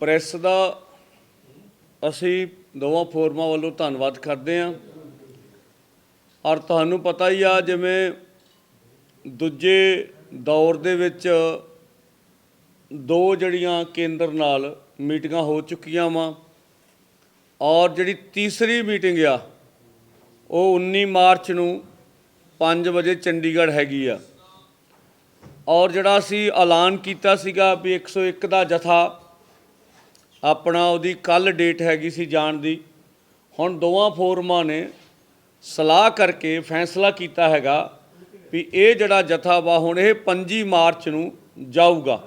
Press ਦਾ ਅਸੀਂ ਦੋਵਾਂ ਫੋਰਮਾਂ ਵੱਲੋਂ ਧੰਨਵਾਦ ਕਰਦੇ ਹਾਂ। ਔਰ ਤੁਹਾਨੂੰ ਪਤਾ ਹੀ ਆ, ਜਿਵੇਂ ਦੂਜੇ ਦੌਰ ਦੇ ਵਿੱਚ ਦੋ ਜਿਹੜੀਆਂ ਕੇਂਦਰ ਨਾਲ ਮੀਟਿੰਗਾਂ ਹੋ ਚੁੱਕੀਆਂ ਵਾ ਔਰ ਜਿਹੜੀ ਤੀਸਰੀ ਮੀਟਿੰਗ ਆ, ਉਹ 19 ਮਾਰਚ ਨੂੰ 5 ਵਜੇ ਚੰਡੀਗੜ੍ਹ ਹੈਗੀ ਆ। ਔਰ ਜਿਹੜਾ ਅਸੀਂ ਐਲਾਨ ਕੀਤਾ ਸੀਗਾ ਵੀ 101 ਦਾ ਜਥਾ ਆਪਣਾ ਉਹਦੀ ਕੱਲ ਡੇਟ ਹੈਗੀ ਸੀ ਜਾਣ ਦੀ। ਹੁਣ ਦੋਵਾਂ ਫੋਰਮਾਂ ਨੇ ਸਲਾਹ ਕਰਕੇ ਫੈਸਲਾ ਕੀਤਾ ਹੈਗਾ ਵੀ ਇਹ ਜਿਹੜਾ ਜਥਾ ਵਾ ਹੁਣ ਇਹ 25 ਮਾਰਚ ਨੂੰ ਜਾਊਗਾ।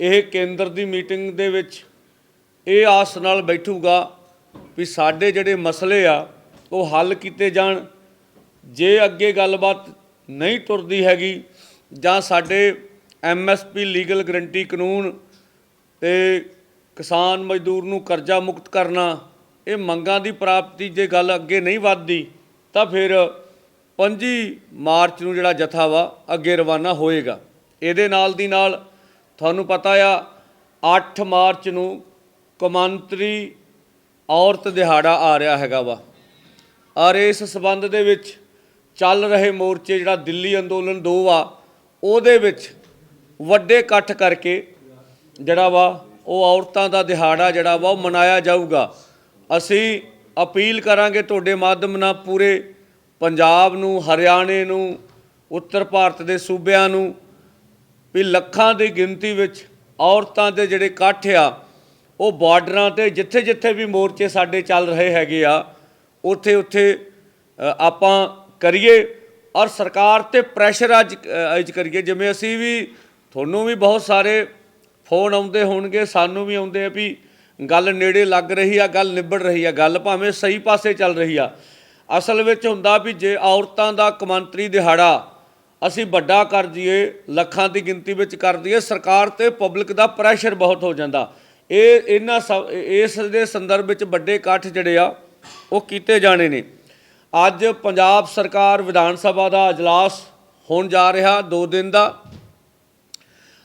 ਇਹ ਕੇਂਦਰ ਦੀ ਮੀਟਿੰਗ ਦੇ ਵਿੱਚ ਇਹ ਆਸ ਨਾਲ ਬੈਠੂਗਾ ਵੀ ਸਾਡੇ ਜਿਹੜੇ ਮਸਲੇ ਆ ਉਹ ਹੱਲ ਕੀਤੇ ਜਾਣ। ਜੇ ਅੱਗੇ ਗੱਲਬਾਤ ਨਹੀਂ ਤੁਰਦੀ ਹੈਗੀ ਜਾਂ ਸਾਡੇ ਐਮਐਸਪੀ ਲੀਗਲ ਗਰੰਟੀ ਕਾਨੂੰਨ ਤੇ ਕਿਸਾਨ ਮਜ਼ਦੂਰ ਨੂੰ ਕਰਜ਼ਾ ਮੁਕਤ ਕਰਨਾ, ਇਹ ਮੰਗਾਂ ਦੀ ਪ੍ਰਾਪਤੀ ਜੇ ਗੱਲ ਅੱਗੇ ਨਹੀਂ ਵੱਧਦੀ, ਤਾਂ ਫਿਰ 25 ਮਾਰਚ ਨੂੰ ਜਿਹੜਾ ਜਥਾ ਵਾ, ਅੱਗੇ ਰਵਾਨਾ ਹੋਏਗਾ। ਇਹਦੇ ਨਾਲ ਦੀ ਨਾਲ ਤੁਹਾਨੂੰ ਪਤਾ ਆ 8 ਮਾਰਚ ਨੂੰ ਕੌਮਾਂਤਰੀ ਔਰਤ ਦਿਹਾੜਾ ਆ ਰਿਹਾ ਹੈਗਾ ਵਾ। ਔਰ ਇਸ ਸਬੰਧ ਦੇ ਵਿੱਚ ਚੱਲ ਰਹੇ ਮੋਰਚੇ, ਜਿਹੜਾ ਦਿੱਲੀ ਅੰਦੋਲਨ 2 ਆ, ਉਹਦੇ ਵਿੱਚ ਵੱਡੇ ਇਕੱਠ ਕਰਕੇ ਜਿਹੜਾ ਵਾ ਉਹ ਔਰਤਾਂ ਦਾ ਦਿਹਾੜਾ ਜਿਹੜਾ ਵਾ ਉਹ ਮਨਾਇਆ ਜਾਊਗਾ। ਅਸੀਂ ਅਪੀਲ ਕਰਾਂਗੇ ਤੁਹਾਡੇ ਮਾਧਿਅਮ ਨਾਲ ਪੂਰੇ ਪੰਜਾਬ ਨੂੰ, ਹਰਿਆਣੇ ਨੂੰ, ਉੱਤਰ ਭਾਰਤ ਦੇ ਸੂਬਿਆਂ ਨੂੰ ਵੀ ਲੱਖਾਂ ਦੀ ਗਿਣਤੀ ਵਿੱਚ ਔਰਤਾਂ ਦੇ ਜਿਹੜੇ ਇਕੱਠ ਆ, ਉਹ ਬਾਰਡਰਾਂ ਤੇ ਜਿੱਥੇ ਜਿੱਥੇ ਵੀ ਮੋਰਚੇ ਸਾਡੇ ਚੱਲ ਰਹੇ ਹੈਗੇ ਆ ਉੱਥੇ ਉੱਥੇ ਆਪਾਂ ਕਰੀਏ ਔਰ ਸਰਕਾਰ ਤੇ ਪ੍ਰੈਸ਼ਰ ਅੱਜ ਅੱਜ ਕਰੀਏ। ਜਿਵੇਂ ਅਸੀਂ ਵੀ, ਤੁਹਾਨੂੰ ਵੀ ਬਹੁਤ ਸਾਰੇ ਫੋਨ ਆਉਂਦੇ ਹੋਣਗੇ ਸਾਨੂੰ ਵੀ ਆਉਂਦੇ ਆ ਵੀ ਗੱਲ ਨੇੜੇ ਲੱਗ ਰਹੀ ਆ ਗੱਲ ਨਿਬੜ ਰਹੀ ਆ ਗੱਲ ਭਾਵੇਂ ਸਹੀ ਪਾਸੇ ਚੱਲ ਰਹੀ ਆ ਅਸਲ ਵਿੱਚ ਹੁੰਦਾ ਵੀ ਜੇ ਔਰਤਾਂ ਦਾ ਕੌਮਾਂਤਰੀ ਦਿਹਾੜਾ ਅਸੀਂ ਵੱਡਾ ਕਰ ਦਈਏ ਲੱਖਾਂ ਦੀ ਗਿਣਤੀ ਵਿੱਚ ਕਰ ਦਈਏ ਸਰਕਾਰ ਤੇ ਪਬਲਿਕ ਦਾ ਪ੍ਰੈਸ਼ਰ ਬਹੁਤ ਹੋ ਜਾਂਦਾ ਇਹ ਇਹਨਾਂ ਸਭ ਇਸ ਦੇ ਸੰਦਰਭ ਵਿੱਚ ਵੱਡੇ ਇਕੱਠ ਜਿਹੜੇ ਆ ਉਹ ਕੀਤੇ ਜਾਣੇ ਨੇ ਅੱਜ ਪੰਜਾਬ ਸਰਕਾਰ ਵਿਧਾਨ ਸਭਾ ਦਾ اجلاس ਹੋਣ ਜਾ ਰਿਹਾ 2 ਦਿਨ ਦਾ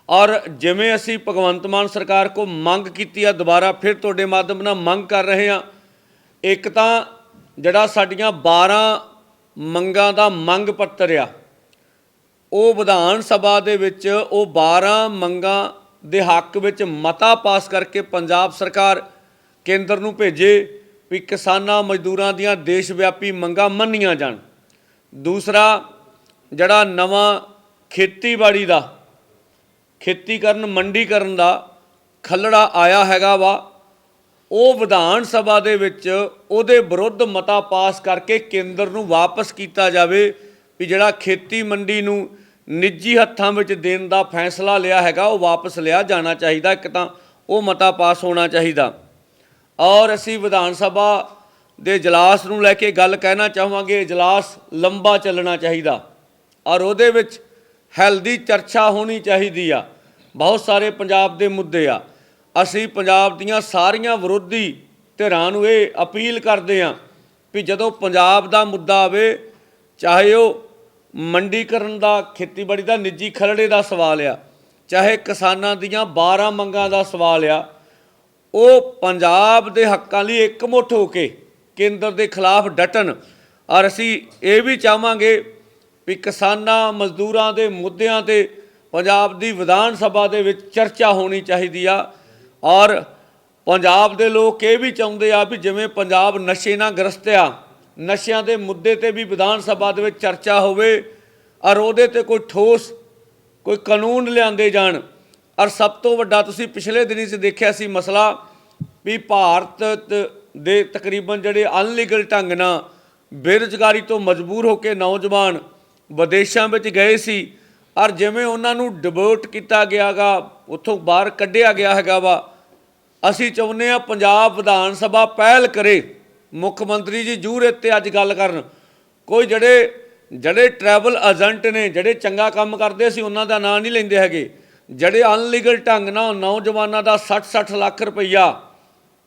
ਔਰ ਜਿਵੇਂ ਅਸੀਂ ਭਗਵੰਤ ਮਾਨ ਸਰਕਾਰ ਕੋ ਮੰਗ ਕੀਤੀ ਆ, ਦੁਬਾਰਾ ਫਿਰ ਤੁਹਾਡੇ ਮਾਧਿਅਮ ਨਾਲ ਮੰਗ ਕਰ ਰਹੇ ਆ, ਇੱਕ ਤਾਂ ਜਿਹੜਾ ਸਾਡੀਆਂ 12 ਮੰਗਾਂ ਦਾ ਮੰਗ ਪੱਤਰ ਆ, ਉਹ ਵਿਧਾਨ ਸਭਾ ਦੇ ਵਿੱਚ ਉਹ 12 ਮੰਗਾਂ ਦੇ ਹੱਕ ਵਿੱਚ ਮਤਾ ਪਾਸ ਕਰਕੇ ਪੰਜਾਬ ਸਰਕਾਰ ਕੇਂਦਰ ਨੂੰ ਭੇਜੇ ਵੀ ਕਿਸਾਨਾਂ ਮਜ਼ਦੂਰਾਂ ਦੀਆਂ ਦੇਸ਼ ਵਿਆਪੀ ਮੰਗਾਂ ਮੰਨੀਆਂ ਜਾਣ। ਦੂਸਰਾ, ਜਿਹੜਾ ਨਵਾਂ ਖੇਤੀਬਾੜੀ ਦਾ ਖੇਤੀਕਰਨ ਮੰਡੀਕਰਨ ਦਾ ਖੱਲੜਾ ਆਇਆ ਹੈਗਾ ਵਾ। ਉਹ ਵਿਧਾਨ ਸਭਾ ਦੇ ਵਿੱਚ ਉਹਦੇ ਵਿਰੁੱਧ ਮਤਾ ਪਾਸ ਕਰਕੇ ਕੇਂਦਰ ਨੂੰ ਵਾਪਸ ਕੀਤਾ ਜਾਵੇ ਵੀ ਜਿਹੜਾ ਖੇਤੀ ਮੰਡੀ ਨੂੰ ਨਿੱਜੀ ਹੱਥਾਂ ਵਿੱਚ ਦੇਣ ਦਾ ਫੈਸਲਾ ਲਿਆ ਹੈਗਾ, ਉਹ ਵਾਪਸ ਲਿਆ ਜਾਣਾ ਚਾਹੀਦਾ। ਇੱਕ ਤਾਂ ਉਹ ਮਤਾ ਪਾਸ ਹੋਣਾ ਚਾਹੀਦਾ। ਔਰ ਅਸੀਂ ਵਿਧਾਨ ਸਭਾ ਦੇ ਇਜਲਾਸ ਨੂੰ ਲੈ ਕੇ ਗੱਲ ਕਹਿਣਾ ਚਾਹਾਂਗੇ, ਇਜਲਾਸ ਲੰਬਾ ਚੱਲਣਾ ਚਾਹੀਦਾ। ਔਰ ਉਹਦੇ ਵਿੱਚ ਹੈਲਦੀ ਚਰਚਾ ਹੋਣੀ ਚਾਹੀਦੀ ਆ। ਬਹੁਤ ਸਾਰੇ ਪੰਜਾਬ ਦੇ ਮੁੱਦੇ ਆ। ਅਸੀਂ ਪੰਜਾਬ ਦੀਆਂ ਸਾਰੀਆਂ ਵਿਰੋਧੀ ਧਿਰਾਂ ਨੂੰ ਇਹ ਅਪੀਲ ਕਰਦੇ ਆ ਵੀ ਜਦੋਂ ਪੰਜਾਬ ਦਾ ਮੁੱਦਾ ਆਵੇ, ਚਾਹੇ ਉਹ ਮੰਡੀਕਰਨ ਦਾ, ਖੇਤੀਬਾੜੀ ਦਾ, ਨਿੱਜੀ ਖਰੜੇ ਦਾ ਸਵਾਲ ਆ, ਚਾਹੇ ਕਿਸਾਨਾਂ ਦੀਆਂ 12 ਮੰਗਾਂ ਦਾ ਸਵਾਲ ਆ, ਉਹ ਪੰਜਾਬ ਦੇ ਹੱਕਾਂ ਲਈ ਇਕਮੁੱਠ ਹੋ ਕੇ ਕੇਂਦਰ ਦੇ ਖਿਲਾਫ ਡਟਣ। ਔਰ ਅਸੀਂ ਇਹ ਵੀ ਚਾਹਾਂਗੇ ਵੀ ਕਿਸਾਨਾਂ, ਮਜ਼ਦੂਰਾਂ ਦੇ ਮੁੱਦਿਆਂ ਤੇ ਪੰਜਾਬ ਦੀ ਵਿਧਾਨ ਸਭਾ ਦੇ ਵਿੱਚ ਚਰਚਾ ਹੋਣੀ ਚਾਹੀਦੀ ਆ। ਔਰ ਪੰਜਾਬ ਦੇ ਲੋਕ ਇਹ ਵੀ ਚਾਹੁੰਦੇ ਆ ਵੀ ਜਿਵੇਂ ਪੰਜਾਬ ਨਸ਼ੇ ਨਾਲ ਗ੍ਰਸਤ ਆ, ਨਸ਼ਿਆਂ ਦੇ ਮੁੱਦੇ ਤੇ ਵੀ ਵਿਧਾਨ ਸਭਾ ਦੇ ਵਿੱਚ ਚਰਚਾ ਹੋਵੇ, ਔਰ ਉਹਦੇ ਤੇ ਕੋਈ ਠੋਸ, ਕੋਈ ਕਾਨੂੰਨ ਲਿਆਂਦੇ ਜਾਣ। ਔਰ ਸਭ ਤੋਂ ਵੱਡਾ ਤੁਸੀਂ ਪਿਛਲੇ ਦਿਨੀ 'ਚ ਦੇਖਿਆ ਸੀ ਮਸਲਾ ਵੀ ਭਾਰਤ ਦੇ ਤਕਰੀਬਨ ਜਿਹੜੇ ਅਨਲੀਗਲ ਢੰਗ ਨਾਲ ਬੇਰੁਜ਼ਗਾਰੀ ਤੋਂ ਮਜਬੂਰ ਹੋ ਕੇ ਨੌਜਵਾਨ ਵਿਦੇਸ਼ਾਂ ਵਿੱਚ ਗਏ ਸੀ। ਔਰ ਜਿਵੇਂ ਉਹਨਾਂ ਨੂੰ ਡਿਵੋਰਟ ਕੀਤਾ ਗਿਆਗਾ ਉੱਥੋਂ ਬਾਹਰ ਕੱਢਿਆ ਗਿਆ ਹੈਗਾ ਵਾ, ਅਸੀਂ ਚਾਹੁੰਦੇ ਆ ਪੰਜਾਬ ਵਿਧਾਨ ਸਭਾ ਪਹਿਲ ਕਰੇ। ਮੁੱਖ ਮੰਤਰੀ ਜੀ ਜੂਰ ਇੱਥੇ ਅੱਜ ਗੱਲ ਕਰਨ। ਕੋਈ ਜਿਹੜੇ ਜਿਹੜੇ ਟਰੈਵਲ ਏਜੰਟ ਨੇ, ਜਿਹੜੇ ਚੰਗਾ ਕੰਮ ਕਰਦੇ ਸੀ, ਉਹਨਾਂ ਦਾ ਨਾਂ ਨਹੀਂ ਲੈਂਦੇ ਹੈਗੇ। ਜਿਹੜੇ ਅਨਲੀਗਲ ਢੰਗ ਨਾਲ ਨੌਜਵਾਨਾਂ ਦਾ 60-60 ਲੱਖ ਰੁਪਈਆ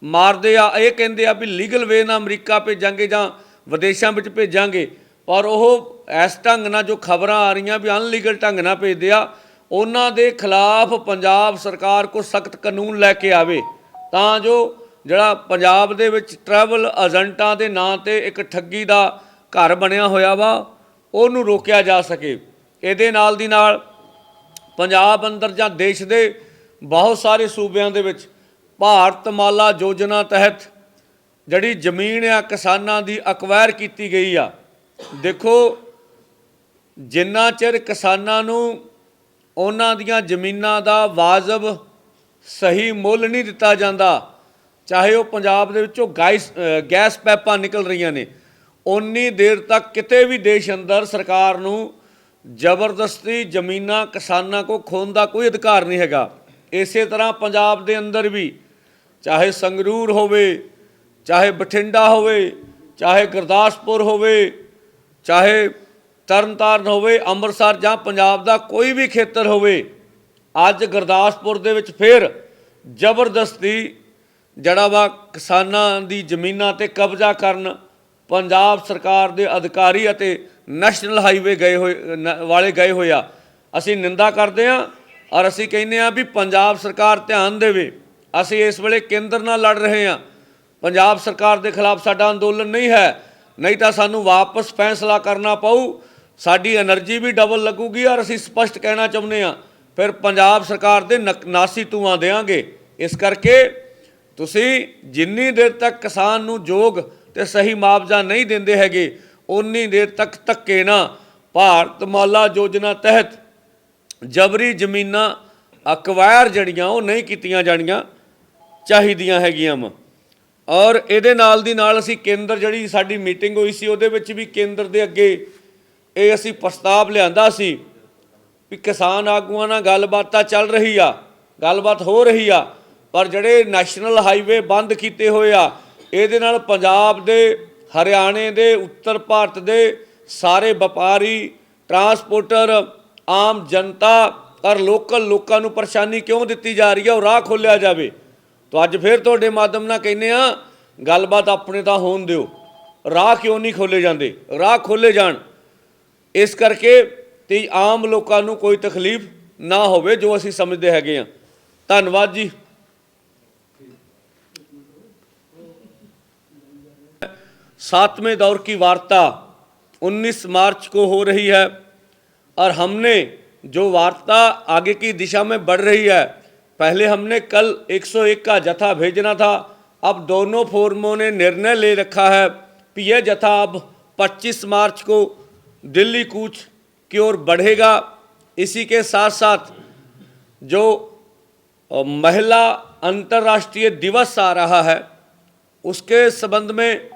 ਮਾਰਦੇ ਆ, ਇਹ ਕਹਿੰਦੇ ਆ ਵੀ ਲੀਗਲ ਵੇ ਨਾਲ ਅਮਰੀਕਾ ਭੇਜਾਂਗੇ ਜਾਂ ਵਿਦੇਸ਼ਾਂ ਵਿੱਚ ਭੇਜਾਂਗੇ। ਪਰ ਉਹ ਇਸ ਢੰਗ ਨਾਲ ਜੋ ਖਬਰਾਂ ਆ ਰਹੀਆਂ ਵੀ ਅਨਲੀਗਲ ਢੰਗ ਨਾਲ ਭੇਜਦੇ ਆ, ਉਹਨਾਂ ਦੇ ਖਿਲਾਫ ਪੰਜਾਬ ਸਰਕਾਰ ਕੋ ਸਖਤ ਕਾਨੂੰਨ ਲੈ ਕੇ ਆਵੇ। ਤਾਂ ਜੋ ਜਿਹੜਾ ਪੰਜਾਬ ਦੇ ਵਿੱਚ ਟਰੈਵਲ ਏਜੰਟਾਂ ਦੇ ਨਾਂ ਤੇ ਇੱਕ ਠੱਗੀ ਦਾ ਘਰ ਬਣਿਆ ਹੋਇਆ ਵਾ, ਉਹਨੂੰ ਰੋਕਿਆ ਜਾ ਸਕੇ। ਇਹਦੇ ਨਾਲ ਦੀ ਨਾਲ ਪੰਜਾਬ ਅੰਦਰ ਜਾਂ ਦੇਸ਼ ਦੇ ਬਹੁਤ ਸਾਰੇ ਸੂਬਿਆਂ ਦੇ ਵਿੱਚ ਭਾਰਤ ਮਾਲਾ ਯੋਜਨਾ ਤਹਿਤ ਜਿਹੜੀ ਜ਼ਮੀਨ ਆ ਕਿਸਾਨਾਂ ਦੀ ਅਕਵਾਇਰ ਕੀਤੀ ਗਈ ਆ। ਦੇਖੋ ਜਿੰਨਾ ਚਿਰ ਕਿਸਾਨਾਂ ਨੂੰ ਉਹਨਾਂ ਦੀਆਂ ਜ਼ਮੀਨਾਂ ਦਾ ਵਾਜਬ ਸਹੀ ਮੁੱਲ ਨਹੀਂ ਦਿੱਤਾ ਜਾਂਦਾ, ਚਾਹੇ ਉਹ ਪੰਜਾਬ ਦੇ ਵਿੱਚੋਂ ਗੈਸ ਗੈਸ ਪੈਪਾਂ ਨਿਕਲ ਰਹੀਆਂ ਨੇ ਉਨੀ ਦੇਰ ਤੱਕ ਕਿਤੇ ਵੀ ਦੇਸ਼ ਅੰਦਰ ਸਰਕਾਰ ਨੂੰ ਜ਼ਬਰਦਸਤੀ ਜ਼ਮੀਨਾਂ ਕਿਸਾਨਾਂ ਕੋ ਖੋਣ ਦਾ ਕੋਈ ਅਧਿਕਾਰ ਨਹੀਂ ਹੈਗਾ। ਇਸੇ ਤਰ੍ਹਾਂ ਪੰਜਾਬ ਦੇ ਅੰਦਰ ਵੀ, ਚਾਹੇ ਸੰਗਰੂਰ ਹੋਵੇ, ਚਾਹੇ ਬਠਿੰਡਾ ਹੋਵੇ, ਚਾਹੇ ਗੁਰਦਾਸਪੁਰ ਹੋਵੇ, ਚਾਹੇ ਤਰਨਤਾਰਨ ਹੋਵੇ, ਅੰਮ੍ਰਿਤਸਰ ਜਾਂ ਪੰਜਾਬ ਦਾ ਕੋਈ ਵੀ ਖੇਤਰ ਹੋਵੇ, ਅੱਜ ਗੁਰਦਾਸਪੁਰ ਦੇ ਵਿੱਚ ਫਿਰ ਜ਼ਬਰਦਸਤੀ ਜਿਹੜਾ ਵਾ ਕਿਸਾਨਾਂ ਦੀ ਜ਼ਮੀਨਾਂ ਤੇ ਕਬਜ਼ਾ ਕਰਨ ਪੰਜਾਬ ਸਰਕਾਰ ਦੇ ਅਧਿਕਾਰੀ ਅਤੇ ਨੈਸ਼ਨਲ ਹਾਈਵੇ ਗਏ ਹੋਏ ਵਾਲੇ ਗਏ ਹੋਏ ਆ। ਅਸੀਂ ਨਿੰਦਾ ਕਰਦੇ ਹਾਂ ਔਰ ਅਸੀਂ ਕਹਿੰਦੇ ਹਾਂ ਵੀ ਪੰਜਾਬ ਸਰਕਾਰ ਧਿਆਨ ਦੇਵੇ। ਅਸੀਂ ਇਸ ਵੇਲੇ ਕੇਂਦਰ ਨਾਲ ਲੜ ਰਹੇ ਹਾਂ। ਪੰਜਾਬ ਸਰਕਾਰ ਦੇ ਖਿਲਾਫ ਸਾਡਾ ਅੰਦੋਲਨ ਨਹੀਂ ਹੈ। ਨਹੀਂ ਤਾਂ ਸਾਨੂੰ ਵਾਪਸ ਫੈਸਲਾ ਕਰਨਾ ਪਊ। ਸਾਡੀ એનર્ਜੀ ਵੀ ਡਬਲ ਲੱਗੂਗੀ ਔਰ ਅਸੀਂ ਸਪਸ਼ਟ ਕਹਿਣਾ ਚਾਹੁੰਦੇ ਆ ਫਿਰ ਪੰਜਾਬ ਸਰਕਾਰ ਦੇ ਨਾਸੀ ਤੂਆਂ ਦੇਾਂਗੇ ਇਸ ਕਰਕੇ ਤੁਸੀਂ ਜਿੰਨੀ ਦੇਰ ਤੱਕ ਕਿਸਾਨ ਨੂੰ ਯੋਗ ਤੇ ਸਹੀ ਮੁਆਵਜ਼ਾ ਨਹੀਂ ਦਿੰਦੇ ਹੈਗੇ ਉਨੀ ਦੇਰ ਤੱਕ ਧੱਕੇ ਨਾ। ਭਾਰਤ ਮਾਲਾ ਯੋਜਨਾ ਤਹਿਤ ਜਬਰੀ ਜ਼ਮੀਨਾਂ ਅਕਵਾਇਰ ਜੜੀਆਂ ਉਹ ਨਹੀਂ ਕੀਤੀਆਂ ਜਾਣੀਆਂ ਚਾਹੀਦੀਆਂ ਹੈਗੀਆਂ ਮ ਔਰ ਇਹਦੇ ਨਾਲ ਦੀ ਨਾਲ ਅਸੀਂ ਕੇਂਦਰ ਜਿਹੜੀ ਸਾਡੀ ਮੀਟਿੰਗ ਹੋਈ ਸੀ, ਉਹਦੇ ਵਿੱਚ ਵੀ ਕੇਂਦਰ ਦੇ ਅੱਗੇ ਇਹ ਅਸੀਂ ਪ੍ਰਸਤਾਵ ਲਿਆਂਦਾ ਸੀ ਵੀ ਕਿਸਾਨ ਆਗੂਆਂ ਨਾਲ ਗੱਲਬਾਤ ਤਾਂ ਚੱਲ ਰਹੀ ਆ, ਗੱਲਬਾਤ ਹੋ ਰਹੀ ਆ, ਪਰ ਜਿਹੜੇ ਨੈਸ਼ਨਲ ਹਾਈਵੇ ਬੰਦ ਕੀਤੇ ਹੋਏ ਆ, ਇਹਦੇ ਨਾਲ ਪੰਜਾਬ ਦੇ, ਹਰਿਆਣੇ ਦੇ, ਉੱਤਰ ਭਾਰਤ ਦੇ ਸਾਰੇ ਵਪਾਰੀ, ਟਰਾਂਸਪੋਰਟਰ, ਆਮ ਜਨਤਾ, ਔਰ ਲੋਕਲ ਲੋਕਾਂ ਨੂੰ ਪਰੇਸ਼ਾਨੀ ਕਿਉਂ ਦਿੱਤੀ ਜਾ ਰਹੀ ਹੈ ਉਹ ਰਾਹ ਖੋਲਿਆ ਜਾਵੇ। ਤਾਂ ਅੱਜ ਫਿਰ ਤੁਹਾਡੇ ਮਾਧਮ ਨਾਲ ਕਹਿੰਦੇ ਆ, ਗੱਲਬਾਤ ਆਪਣੇ ਤਾਂ ਹੋਣ ਦਿਓ। ਰਾਹ ਕਿਉਂ ਨਹੀਂ ਖੋਲੇ ਜਾਂਦੇ? ਰਾਹ ਖੋਲੇ ਜਾਣ। ਇਸ ਕਰਕੇ ਤੇ ਆਮ ਲੋਕਾਂ ਨੂੰ ਕੋਈ ਤਕਲੀਫ ਨਾ ਹੋਵੇ ਜੋ ਅਸੀਂ ਸਮਝਦੇ ਹੈਗੇ ਆ ਧੰਨਵਾਦ ਜੀ सातवें दौर की वार्ता 19 मार्च को हो रही है और हमने जो वार्ता आगे की दिशा में बढ़ रही है पहले हमने कल 101 का जथा भेजना था अब दोनों फोरमों ने निर्णय ले रखा है कि यह जथा अब 25 मार्च को दिल्ली कूच की ओर बढ़ेगा। इसी के साथ साथ जो महिला अंतर्राष्ट्रीय दिवस आ रहा है, उसके संबंध में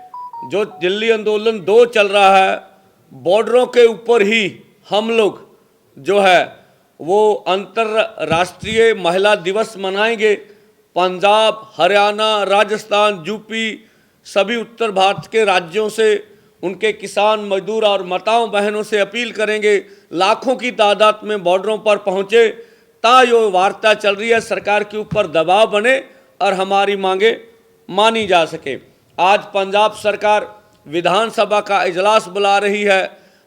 जो दिल्ली आंदोलन दो चल रहा है, बॉर्डरों के ऊपर ही हम लोग जो है, वो अंतर्राष्ट्रीय महिला दिवस मनाएँगे। पंजाब, हरियाणा, राजस्थान, यूपी, सभी उत्तर भारत के राज्यों से उनके किसान मजदूर और माताओं बहनों से अपील करेंगे, लाखों की तादाद में बॉर्डरों पर पहुँचे ता यो वार्ता चल रही है, सरकार के ऊपर दबाव बने और हमारी मांगे मानी जा सके। आज पंजाब सरकार विधानसभा का इजलास बुला रही है।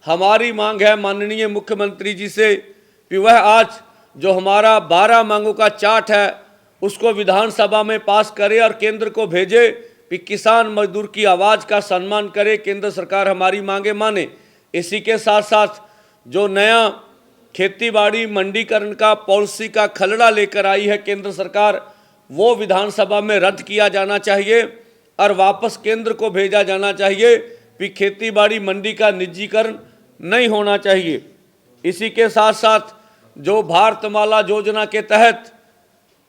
हमारी मांग है माननीय मुख्यमंत्री जी से कि वह आज जो हमारा बारह मांगों का चार्ट है, उसको विधानसभा में पास करे और केंद्र को भेजे। कि किसान मजदूर की आवाज़ का सम्मान करे, केंद्र सरकार हमारी मांगे माने। इसी के साथ साथ जो नया खेती बाड़ी मंडीकरण का पॉलिसी का खलड़ा लेकर आई है केंद्र सरकार, वो विधानसभा में रद्द किया जाना चाहिए और वापस केंद्र को भेजा जाना चाहिए कि खेती बाड़ी मंडी का निजीकरण नहीं होना चाहिए। इसी के साथ साथ जो भारतमाला योजना के तहत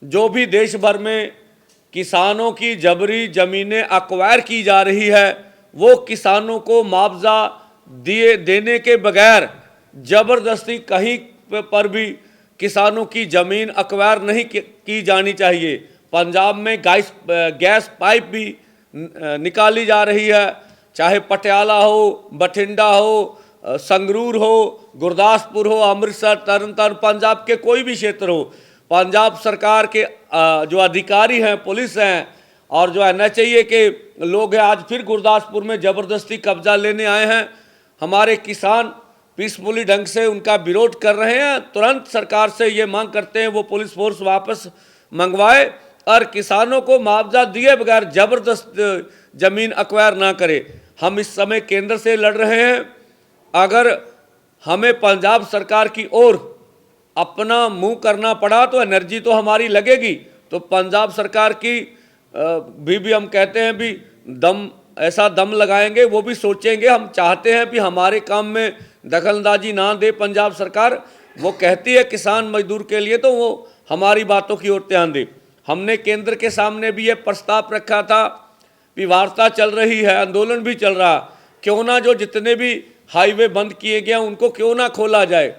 जो भी देश भर में किसानों की जबरी ज़मीनें अक्वायर की जा रही है, वो किसानों को मुआवजा दिए, देने के बगैर ज़बरदस्ती कहीं पर भी किसानों की ज़मीन अक्वायर नहीं की जानी चाहिए। पंजाब में गैस गैस पाइप भी निकाली जा रही है, चाहे पटियाला हो, बठिंडा हो, संगरूर हो, गुरदासपुर हो, अमृतसर तरन तारण पंजाब के कोई भी क्षेत्र हो पंजाब सरकार के जो अधिकारी हैं, पुलिस हैं, और जो एन के लोग हैं, आज फिर गुरदासपुर में ज़बरदस्ती कब्जा लेने आए हैं। हमारे किसान पीसफुली ढंग से उनका विरोध कर रहे हैं। तुरंत सरकार से ये मांग करते हैं, वो पुलिस फोर्स वापस मंगवाए और किसानों को मुआवजा दिए बगैर ज़बरदस्त ज़मीन अक्वायर ना करे। हम इस समय केंद्र से लड़ रहे हैं। अगर हमें पंजाब सरकार की ओर अपना मुँह करना पड़ा तो एनर्जी तो हमारी लगेगी। तो पंजाब सरकार की भी भी हम कहते हैं भी, दम, ऐसा दम लगाएँगे, वो भी सोचेंगे। हम चाहते हैं कि हमारे काम में दखलंदाजी ना दे पंजाब सरकार। वो कहती है किसान मजदूर के लिए तो वो हमारी बातों की ओर ध्यान दे। हमने केंद्र के सामने भी ये प्रस्ताव रखा था कि वार्ता चल रही है, आंदोलन भी चल रहा। क्यों ना जो जितने भी हाईवे बंद किए गए उनको क्यों ना खोला जाए?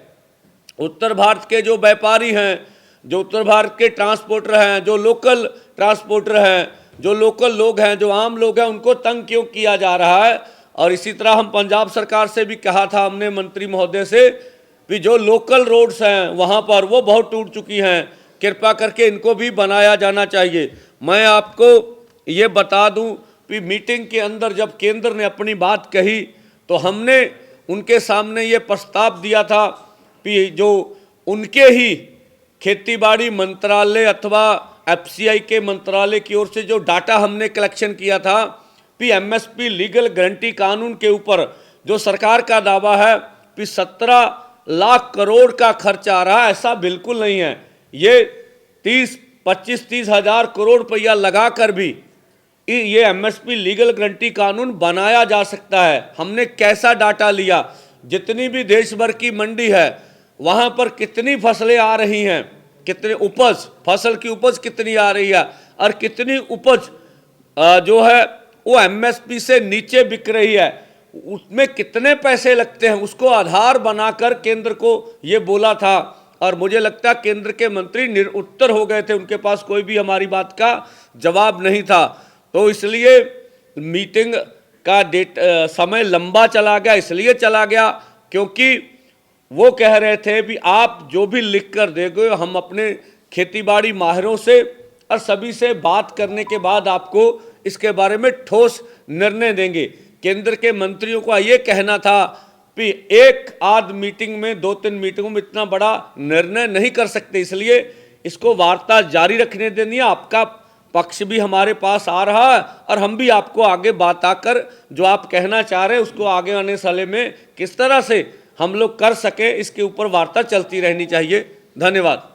उत्तर भारत के जो व्यापारी हैं, जो उत्तर भारत के ट्रांसपोर्टर हैं, जो लोकल ट्रांसपोर्टर हैं, जो लोकल लोग हैं, जो आम लोग हैं, उनको तंग क्यों किया जा रहा है? और इसी तरह हम पंजाब सरकार से भी कहा था हमने मंत्री महोदय से कि जो लोकल रोड्स हैं, वहाँ पर वो बहुत टूट चुकी हैं। कृपा करके इनको भी बनाया जाना चाहिए। मैं आपको ये बता दूँ कि मीटिंग के अंदर जब केंद्र ने अपनी बात कही तो हमने उनके सामने ये प्रस्ताव दिया था कि जो उनके ही खेतीबाड़ी मंत्रालय अथवा एफसीआई के मंत्रालय की ओर से जो डाटा हमने कलेक्शन किया था कि एमएसपी लीगल गारंटी कानून के ऊपर, जो सरकार का दावा है कि सत्रह लाख करोड़ का खर्च आ रहा है, ऐसा बिल्कुल नहीं है। ये तीस, पच्चीस, तीस हज़ार करोड़ रुपया लगा कर भी ये एमएसपी लीगल गारंटी कानून बनाया जा सकता है। हमने कैसा डाटा लिया? जितनी भी देश भर की मंडी है वहाँ पर कितनी फ़सलें आ रही हैं, कितने उपज, फ़सल की उपज कितनी आ रही है, और कितनी उपज जो है, वो एमएसपी से नीचे बिक रही है, उसमें कितने पैसे लगते हैं, उसको आधार बनाकर केंद्र को ये बोला था, और मुझे लगता है केंद्र के मंत्री निरुत्तर हो गए थे, उनके पास कोई भी हमारी बात का जवाब नहीं था तो इसलिए मीटिंग का डेट समय लंबा चला गया, इसलिए चला गया, क्योंकि वो कह रहे थे भी आप जो भी लिख कर देंगे, हम अपने खेतीबाड़ी माहिरों से और सभी से बात करने के बाद आपको इसके बारे में ठोस निर्णय देंगे। केंद्र के मंत्रियों का ये कहना था कि एक आध मीटिंग में, दो तीन मीटिंगों में इतना बड़ा निर्णय नहीं कर सकते, इसलिए इसको वार्ता जारी रखने देनी है। आपका पक्ष भी हमारे पास आ रहा है और हम भी आपको आगे बात आकर जो आप कहना चाह रहे हैं, उसको आगे आने साले में किस तरह से हम लोग कर सके इसके ऊपर वार्ता चलती रहनी चाहिए धन्यवाद